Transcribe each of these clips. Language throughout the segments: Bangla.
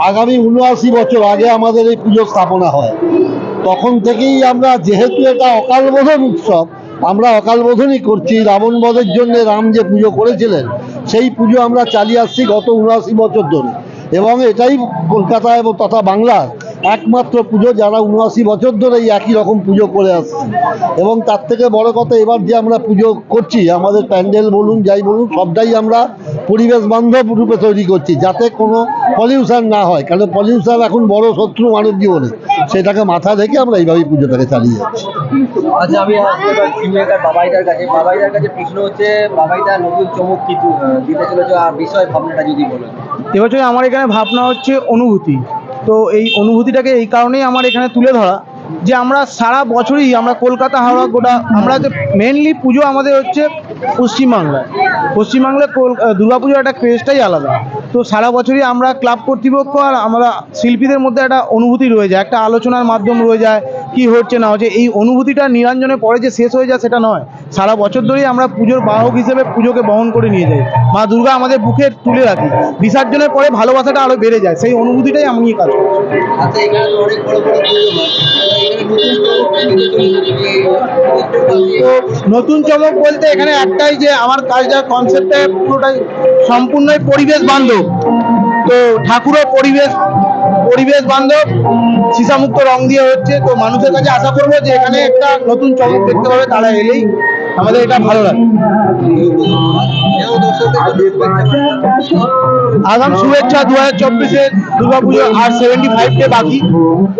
আগামী উনআশি বছর আগে আমাদের এই পুজো স্থাপনা হয়। তখন থেকেই আমরা যেহেতু এটা অকাল বোধন উৎসব, আমরা অকাল বোধনই করছি। রাবণ বধের জন্য রাম যে পুজো করেছিলেন, সেই পুজো আমরা চালিয়ে আসছি গত উনআশি বছর ধরে। এবং এটাই কলকাতা এবং তথা বাংলার একমাত্র পুজো যারা উনআশি বছর ধরে এই একই রকম পুজো করে আসছে। এবং তার থেকে বড় কথা এবার যে আমরা পুজো করছি আমাদের প্যান্ডেল বলুন যাই বলুন সবটাই আমরা পরিবেশ বান্ধব রূপে তৈরি করছি যাতে কোনো পলিউশন না হয়। কারণ পলিউশন এখন বড় শত্রু মানব জীবনে। সেটাকে মাথা রেখে আমরা এইভাবেই পুজোটাকে চালিয়ে যাচ্ছি। আচ্ছা আমি বাবাইদার কাছে। বাবাইদার কাছে প্রশ্ন হচ্ছে বাবাইদা নতুন চমক কিছু দিতে চলেছে? আর বিষয় ভাবনাটা যদি বলেন এবছর আমার এখানে ভাবনা হচ্ছে অনুভূতি। তো এই অনুভূতিটাকে এই কারণেই আমার এখানে তুলে ধরা যে আমরা সারা বছরই আমরা কলকাতা, হাওড়া, গোটা আমরা যে মেনলি পুজো আমাদের হচ্ছে পশ্চিমবাংলায়। পশ্চিমবাংলায় কল দুর্গাপুজোর একটা ক্রেজটাই আলাদা। তো সারা বছরই আমরা ক্লাব কর্তৃপক্ষ আর আমরা শিল্পীদের মধ্যে একটা অনুভূতি রয়ে যায়, একটা আলোচনার মাধ্যম রয়ে যায় কি হচ্ছে না হচ্ছে এই অনুভূতিটা নিরঞ্জনে পরে যে শেষ হয়ে যায় সেটা নয়। সারা বছর ধরেই আমরা পুজোর বাহক হিসেবে পুজোকে বহন করে নিয়ে যাই। মা দুর্গা আমাদের বুকে তুলে রাখি। বিসর্জনের পরে ভালোবাসাটা আরও বেড়ে যায়। সেই অনুভূতিটাই আমি নিয়ে কাজ করছি। আচ্ছা নতুন চমক তো নতুন চমক বলতে এখানে একটাই যে আমার কাজটা কনসেপ্টটা পুরোটাই সম্পূর্ণই পরিবেশ বান্ধব। তো ঠাকুরও পরিবেশ পরিবেশ বান্ধব, সীসামুক্ত রং দিয়ে হচ্ছে। তো মানুষের কাছে আশা করব যে এখানে একটা নতুন চমক দেখতে পাবে, তারা এলেই আমাদের এটা ভালো লাগে আগাম শুভেচ্ছা দু হাজার চব্বিশের দুর্গাপুজো আর সেভেন্টি ফাইভ ডে বাকি।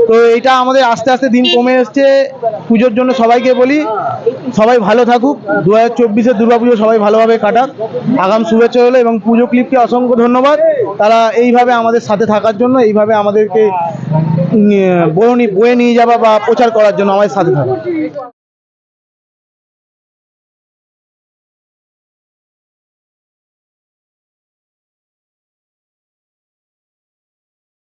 তো এটা আমাদের আস্তে আস্তে দিন কমে এসছে। পুজোর জন্য সবাইকে বলি, সবাই ভালো থাকুক। দু হাজার চব্বিশের দুর্গাপুজো সবাই ভালোভাবে কাটাক। আগাম শুভেচ্ছা হলো এবং পুজো ক্লিপকে অসংখ্য ধন্যবাদ। তারা এইভাবে আমাদের সাথে থাকার জন্য, এইভাবে আমাদেরকে বয়ে নিয়ে যাওয়া বা প্রচার করার জন্য আমাদের সাথে থাকা